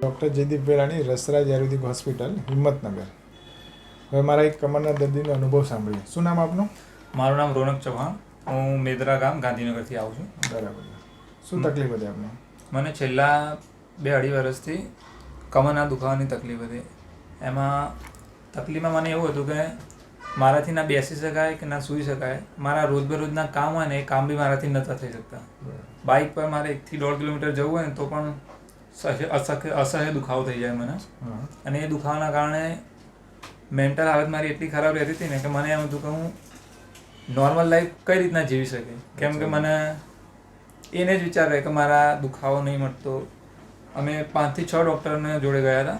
Doctor Jaydeep Verani Rasraj ayurvedic hospital Himmatnagar. હવે મારા એક કમરના દર્દીનો અનુભવ સાંભળીએ. શું નામ આપનું? મારું નામ રોનક ચૌહાણ. હું મેદરા ગામ ગાંધીનગરથી આવું છું. બરાબર. શું તકલીફ હતી આપને? મને છેલ્લા બે અઢી વર્ષથી કમરના દુખાવાની તકલીફ હતી. એમાં તકલીફમાં મને એવું હતું કે મારાથી ના બેસી શકાય કે ના સૂઈ શકાય. મારા રોજબરોજના કામ હોય ને એ કામ બી મારાથી નહોતા થઈ શકતા. બાઇક પર મારે એકથી દોઢ કિલોમીટર જવું હોય ને તો પણ અસહ્ય દુખાવો થઈ જાય મને. અને એ દુખાવાના કારણે મેન્ટલ હાલત મારી એટલી ખરાબ રહેતી હતી ને કે મને એમ હતું કે હું નોર્મલ લાઈફ કઈ રીતના જીવી શકે કેમ કે મને એને જ વિચાર રહે કે મારા દુખાવો નહીં મળતો અમે પાંચથી છ ડૉક્ટરને જોડે ગયા હતા.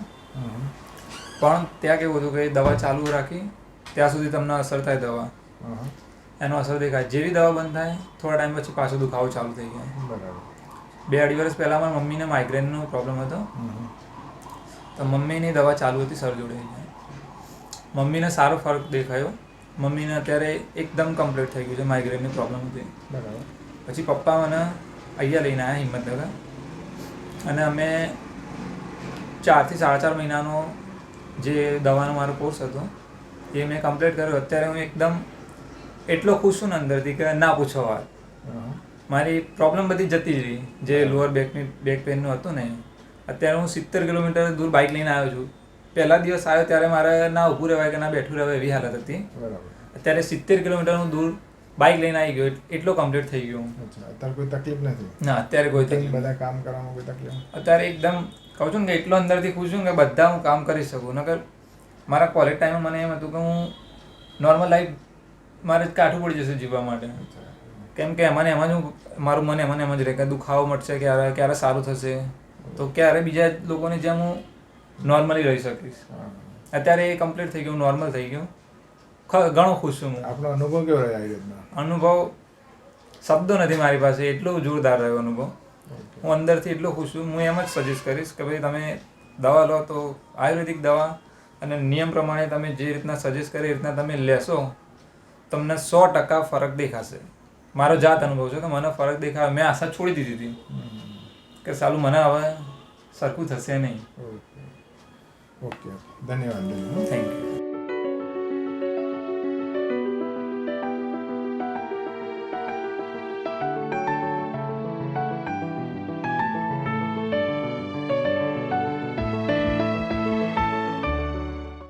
પણ ત્યાં કેવું હતું કે દવા ચાલુ રાખી ત્યાં સુધી તમને અસર થાય દવા. એનો અસર દેખાય. જેવી દવા બંધ થાય થોડા ટાઈમ પછી પાછો દુખાવો ચાલુ થઈ જાય. બરાબર. બે અઢી વર્ષ પહેલાં મારા મમ્મીને માઇગ્રેનનો પ્રોબ્લેમ હતો. તો મમ્મીની દવા ચાલુ હતી સર જોડે. મમ્મીને સારો ફરક દેખાયો. મમ્મીને અત્યારે એકદમ કમ્પ્લીટ થઈ ગયું છે માઇગ્રેનની પ્રોબ્લેમ હતી. બરાબર. પછી પપ્પા મને અહીંયા લઈને આવ્યા હિંમતનગર. અને અમે ચારથી સાડા ચાર મહિનાનો જે દવાનો મારો કોર્સ હતો એ મેં કમ્પ્લીટ કર્યો. અત્યારે હું એકદમ એટલો ખુશ છું ને અંદરથી કે ના પૂછો વાત. મારી પ્રોબ્લેમ બધી જતી જ રહી જે લોઅર બેકની બેક પેનનું હતું ને અત્યારે હું સિત્તેર કિલોમીટર દૂર બાઇક લઈને આવ્યો છું. પહેલા દિવસ આવ્યો ત્યારે મારે ના ઊભું રહેવાય કે ના બેઠું રહેવાય એવી હાલત હતી. અત્યારે સિત્તેર કિલોમીટરનું દૂર બાઇક લઈને આવી ગયો એટલો કમ્પ્લીટ થઈ ગયો અત્યારે કોઈ તકલીફ નથી? ના અત્યારે કોઈ તકલીફ બધા કામ કરવામાં કોઈ તકલીફ અત્યારે એકદમ કહું છું ને કે એટલો અંદરથી ખુશ છું કે બધા હું કામ કરી શકું. નકર મારા કોલેજ ટાઈમમાં મને એમ હતું કે હું નોર્મલ લાઈફ મારે કાઠું પડી જશે જીવવા માટે. કેમ કે એમાં એમાં જ હું મારું મને મને એમ જ રહે. કે દુખાવો મટશે ક્યારે ક્યારે સારું થશે. તો ક્યારે બીજા લોકોની જેમ હું નોર્મલી રહી શકીશ. અત્યારે એ કમ્પ્લીટ થઈ ગયું નોર્મલ થઈ ગયું. ઘણો ખુશ છું હું. આપણો અનુભવ કેવો રહ્યો આયુર્વેદમાં અનુભવ શબ્દો નથી મારી પાસે એટલો જોરદાર રહ્યો અનુભવ. હું અંદરથી એટલો ખુશ છું. હું એમ જ સજેસ્ટ કરીશ કે ભાઈ તમે દવા લો તો આયુર્વેદિક દવા અને નિયમ પ્રમાણે તમે જે રીતના સજેસ્ટ કરી એ રીતના તમે લેશો તમને સો ટકા ફરક દેખાશે. મારો જાત અનુભવ છે કે મને ફરક દેખાય. મેં આશા છોડી દીધી હતી કે સાલું મને હવે સરખું થશે નહીં. ઓકે. ઓકે ધન્યવાદ થેન્ક યુ